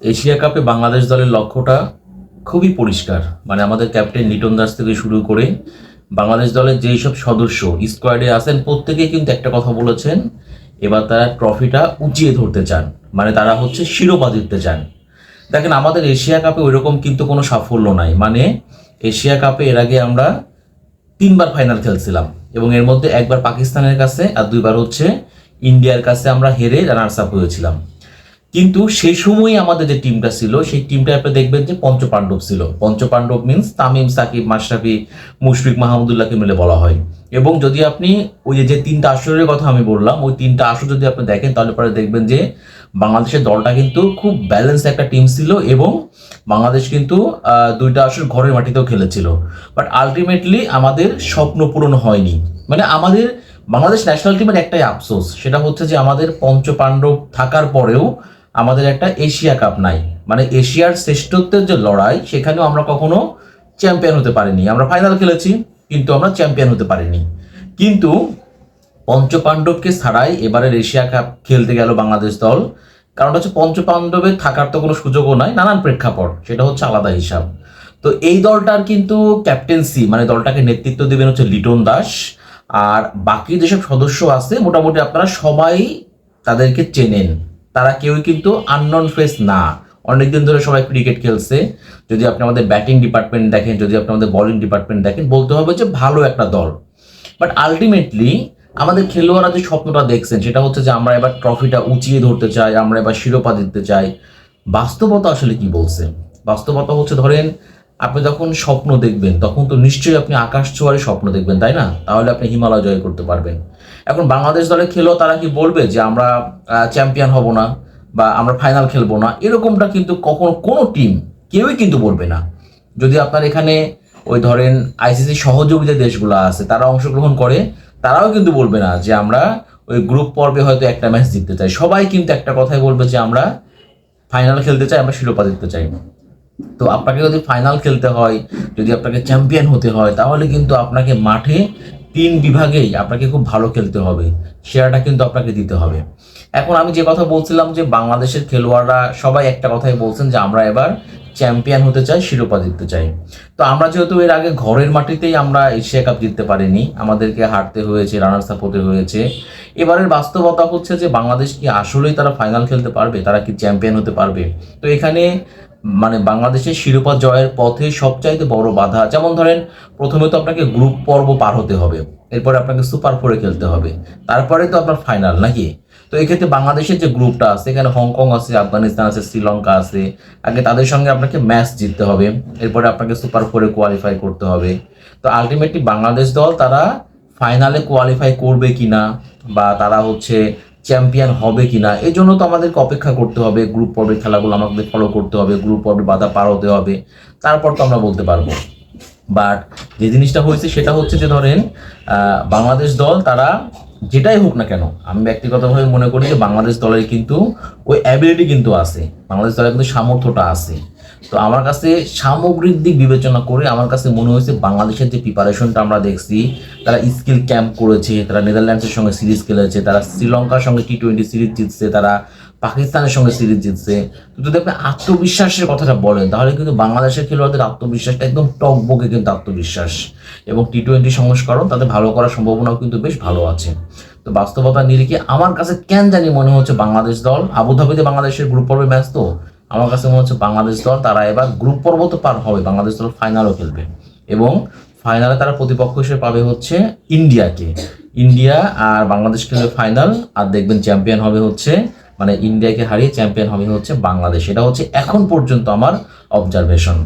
Asia কাপে বাংলাদেশ দলের লক্ষ্যটা খুবই পরিষ্কার। মানে আমাদের ক্যাপ্টেন লিটন দাস থেকে শুরু করে বাংলাদেশ দলের যেই সব সদস্য স্কোয়াডে আছেন, প্রত্যেকেই কিন্তু একটা কথা বলেছেন, এবার তারা ট্রফিটা উঁচিয়ে ধরতে চান। মানে তারা হচ্ছে শিরোপা জিততে চান। দেখেন, আমাদের এশিয়া কাপে ওইরকম কিন্তু কোনো সাফল্য নাই। মানে এশিয়া কাপে এর আগে আমরা তিনবার ফাইনাল খেলছিলাম এবং এর মধ্যে একবার পাকিস্তানের কাছে আর দুইবার হচ্ছে ইন্ডিয়ার কাছে আমরা হেরে রানার্স আপ হয়েছিলাম। কিন্তু সেই সময়ই আমাদের যে টিমটা ছিল, সেই টিমটা আপনি দেখবেন যে পঞ্চপাণ্ডব ছিল। পঞ্চপাণ্ডব মিন্স তামিম, সাকিব, মাশরাফি, মুশফিক মাহমুদুল্লাহকে মিলে বলা হয়। এবং যদি আপনি ওই যে- যে তিনটা আসরের কথা আমি বললাম, ওই তিনটা আসর যদি আপনি দেখেন, তাহলে পরে দেখবেন যে বাংলাদেশের দলটা কিন্তু খুব ব্যালেন্স একটা টিম ছিল এবং বাংলাদেশ কিন্তু দুইটা আসর ঘরের মাটিতেও খেলেছিল। বাট আলটিমেটলি আমাদের স্বপ্ন পূরণ হয়নি। মানে আমাদের বাংলাদেশ ন্যাশনাল টিমের একটাই আফসোস, সেটা হচ্ছে যে আমাদের পঞ্চপাণ্ডব থাকার পরেও আমাদের একটা এশিয়া কাপ নাই। মানে এশিয়ার শ্রেষ্ঠত্বের যে লড়াই, সেখানেও আমরা কখনো চ্যাম্পিয়ন হতে পারিনি। আমরা ফাইনাল খেলেছি, কিন্তু আমরা চ্যাম্পিয়ন হতে পারিনি। কিন্তু পঞ্চপাণ্ডবকে ছাড়াই এবারের এশিয়া কাপ খেলতে গেল বাংলাদেশ দল। কারণ হচ্ছে পঞ্চপাণ্ডবের থাকার তো কোনো সুযোগও নাই, নানান প্রেক্ষাপট। সেটা হচ্ছে আলাদা হিসাব। তো এই দলটার কিন্তু ক্যাপ্টেন্সি মানে দলটাকে নেতৃত্ব দেবেন হচ্ছে লিটন দাস। আর বাকি যেসব সদস্য আছে, মোটামুটি আপনারা সবাই তাদেরকে চেনেন। তারা কেউই কিন্তু আননন ফেস না। অনেকদিন ধরে সবাই ক্রিকেট খেলছে। যদি আপনি আমাদের ব্যাটিং ডিপার্টমেন্ট দেখেন, যদি আপনি আমাদের বোলিং ডিপার্টমেন্ট দেখেন, বলতে হবে যে ভালো একটা দল। বাট আলটিমেটলি আমাদের খেলোয়াড়রা যে স্বপ্নটা দেখছেন, সেটা হচ্ছে যে আমরা এবার ট্রফিটা উঁচিয়ে ধরতে চাই, আমরা এবার শিরোপা দিতে চাই। বাস্তবতা আসলে কি বলছে? বাস্তবতা হচ্ছে, ধরেন আপনি যখন স্বপ্ন দেখবেন, তখন তো নিশ্চয়ই আপনি আকাশ ছোঁয়ারে স্বপ্ন দেখবেন, তাই না? তাহলে আপনি হিমালয় জয় করতে পারবেন। এখন বাংলাদেশ দলে খেলেও তারা কি বলবে যে আমরা চ্যাম্পিয়ন হব না বা আমরা ফাইনাল খেলব না? এরকমটা কিন্তু কখনো কোনো টিম কেউই কিন্তু বলবে না। যদি আপনার এখানে ওই ধরেন আইসিসি সহযোগী যে দেশগুলো আছে, তারা অংশগ্রহণ করে, তারাও কিন্তু বলবে না যে আমরা ওই গ্রুপ পর্বে হয়তো একটা ম্যাচ জিততে চাই। সবাই কিন্তু একটা কথাই বলবে যে আমরা ফাইনাল খেলতে চাই, আমরা শিরোপা জিততে চাই। তো আপনাকে যদি ফাইনাল খেলতে হয়, যদি আপনাকে চ্যাম্পিয়ন হতে হয়, তাহলে কিন্তু আপনাকে মাঠে তিন বিভাগেই আপনাকে খুব ভালো খেলতে হবে। সেরাটা কিন্তু আপনাকে দিতে হবে। এখন আমি যে কথা বলছিলাম যে বাংলাদেশের খেলোয়াড়রা সবাই একটা কথাই বলছেন যে আমরা এবার চ্যাম্পিয়ন হতে চাই, শিরোপা জিততে চাই। তো আমরা যেহেতু এর আগে ঘরের মাটিতেই আমরা এশিয়া কাপ জিততে পারিনি, আমাদেরকে হারতে হয়েছে রানার্স আপ হতে হয়েছে। এবারের বাস্তবতা হচ্ছে যে বাংলাদেশ কি আসলেই তারা ফাইনাল খেলতে পারবে? তারা কি চ্যাম্পিয়ন হতে পারবে? তো এখানে মানে বাংলাদেশের শিরোপা জয়ের পথে সবচাইতে বড় বাধা, যেমন ধরেন প্রথমে তো আপনাকে গ্রুপ পর্ব পার হতে হবে, এরপরে আপনাকে সুপার ফোরে খেলতে হবে, তারপরে তো আপনার ফাইনাল নাকি? তো এক্ষেত্রে বাংলাদেশের যে গ্রুপটা আছে, এখানে হংকং আছে, আফগানিস্তান আছে, শ্রীলঙ্কা আছে, আগে তাদের সঙ্গে আপনাকে ম্যাচ জিততে হবে, এরপরে আপনাকে সুপার ফোরে কোয়ালিফাই করতে হবে। তো আলটিমেটলি বাংলাদেশ দল তারা ফাইনালে কোয়ালিফাই করবে কিনা বা তারা হচ্ছে চ্যাম্পিয়ন হবে কিনা, এই জন্য তো আমাদেরকে অপেক্ষা করতে হবে। গ্রুপ পর্বের খেলাগুলো আমাদের ফলো করতে হবে গ্রুপ পর্বে বাধা পার হতে হবে, তারপর তো আমরা বলতে পারব। বাট যে জিনিসটা হয়েছে সেটা হচ্ছে যে ধরেন বাংলাদেশ দল তারা যেটাই হোক না কেন, আমি ব্যক্তিগতভাবে মনে করি যে বাংলাদেশ দলের কিন্তু ওই অ্যাবিলিটি কিন্তু আছে, বাংলাদেশ দলের কিন্তু সামর্থ্যটা আছে। তো আমার কাছে সামগ্রিক দিক বিবেচনা করে আমার কাছে মনে হয়েছে বাংলাদেশের যে প্রিপারেশনটা আমরা দেখছি, তারা স্কিল ক্যাম্প করেছে, তারা নেদারল্যান্ডসের সঙ্গে সিরিজ খেলেছে, তারা শ্রীলঙ্কার সঙ্গে টি টোয়েন্টি সিরিজ জিতছে, তারা পাকিস্তানের সঙ্গে সিরিজ জিতছে। তো যদি আপনি আত্মবিশ্বাসের কথাটা বলেন, তাহলে কিন্তু বাংলাদেশের খেলোয়াড়দের আত্মবিশ্বাসটা একদম টকবকে কিন্তু আত্মবিশ্বাস। এবং টি টোয়েন্টি সংস্করণ তাদের ভালো করার সম্ভাবনাও কিন্তু বেশ ভালো আছে। তো বাস্তবতা নিরিখে আমার কাছে কেন জানি মনে হচ্ছে বাংলাদেশ দল, আবুধাবিতে বাংলাদেশের গ্রুপ পর্বে ম্যাচ তো আমার কাছে মনে হচ্ছে বাংলাদেশ দল তারা এবার গ্রুপ পর্ব তো পার হবে, বাংলাদেশ দল ফাইনালও খেলবে। এবং ফাইনালে তারা প্রতিপক্ষ হিসেবে পাবে হচ্ছে ইন্ডিয়াকে। ইন্ডিয়া আর বাংলাদেশ খেলবে ফাইনাল আর দেখবেন চ্যাম্পিয়ন হবে হচ্ছে মানে ইন্ডিয়াকে হারিয়ে চ্যাম্পিয়ন হবে হচ্ছে বাংলাদেশ। এটা হচ্ছে এখন পর্যন্ত আমার অবজারভেশন